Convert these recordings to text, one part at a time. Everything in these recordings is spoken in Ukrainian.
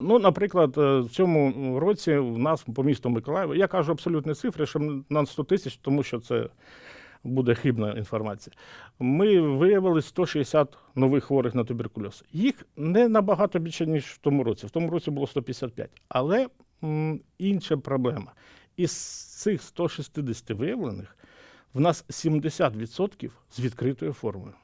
Ну, наприклад, е, в цьому році в нас по місту Миколаєва, я кажу абсолютні цифри, що на 100 тисяч, тому що це буде хибна інформація. Ми виявили 160 нових хворих на туберкульоз. Їх не набагато більше, ніж в тому році. В тому році було 155. Але м, інша проблема. Із цих 160 виявлених в нас 70% з відкритою формою.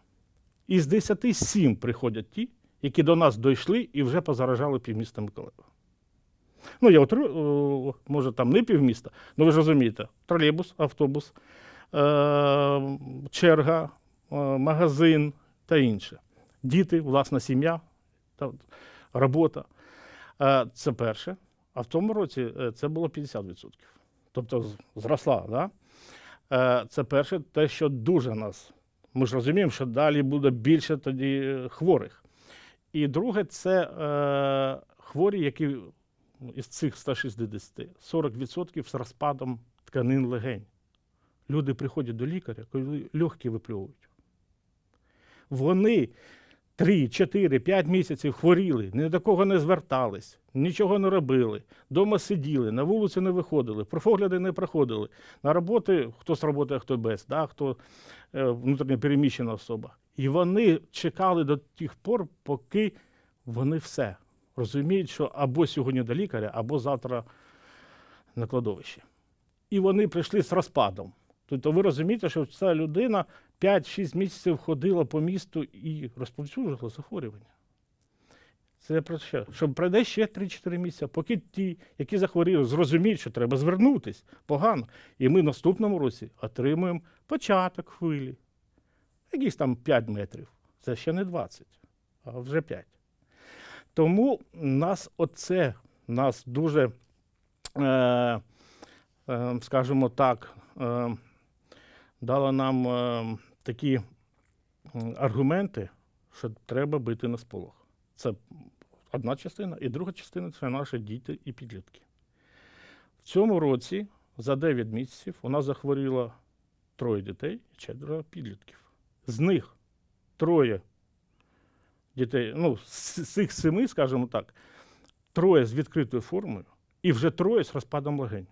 Із 10 7 приходять ті, які до нас дійшли і вже позаражали півміста Миколаєва. Ну, я утру, о, може, там не півміста, але ви ж розумієте, тролейбус, автобус, е- черга, е- магазин та інше. Діти, власна сім'я, робота. Е- це перше. А в тому році це було 50%. Тобто зросла. Да? Це перше, те, що дуже нас. Ми ж розуміємо, що далі буде більше тоді хворих. І друге, це е, хворі, які із цих 160, 40% з розпадом тканин легень. Люди приходять до лікаря, коли легкі випльовують. Вони 3, 4, 5 місяців хворіли, ні до кого не звертались, нічого не робили, дома сиділи, на вулицю не виходили, профогляди не проходили. На роботи хто з роботи, а хто без, да, хто е, внутрішньо переміщена особа. І вони чекали до тих пор, поки вони все розуміють, що або сьогодні до лікаря, або завтра на кладовище. І вони прийшли з розпадом. Тобто ви розумієте, що ця людина 5-6 місяців ходила по місту і розповсюджувала захворювання. Це про що? Що пройде ще 3-4 місяці, поки ті, які захворіли, зрозуміють, що треба звернутись погано. І ми в наступному році отримуємо початок хвилі. Якісь там 5 метрів. Це ще не 20, а вже 5. Тому нас оце нас дуже, е, е, скажімо так, е, дало нам е, такі аргументи, що треба бити на сполох. Це одна частина, і друга частина це наші діти і підлітки. В цьому році за 9 місяців у нас захворіло троє дітей і четверо підлітків. З них троє дітей, ну, з цих семи, скажімо так, троє з відкритою формою і вже троє з розпадом легень.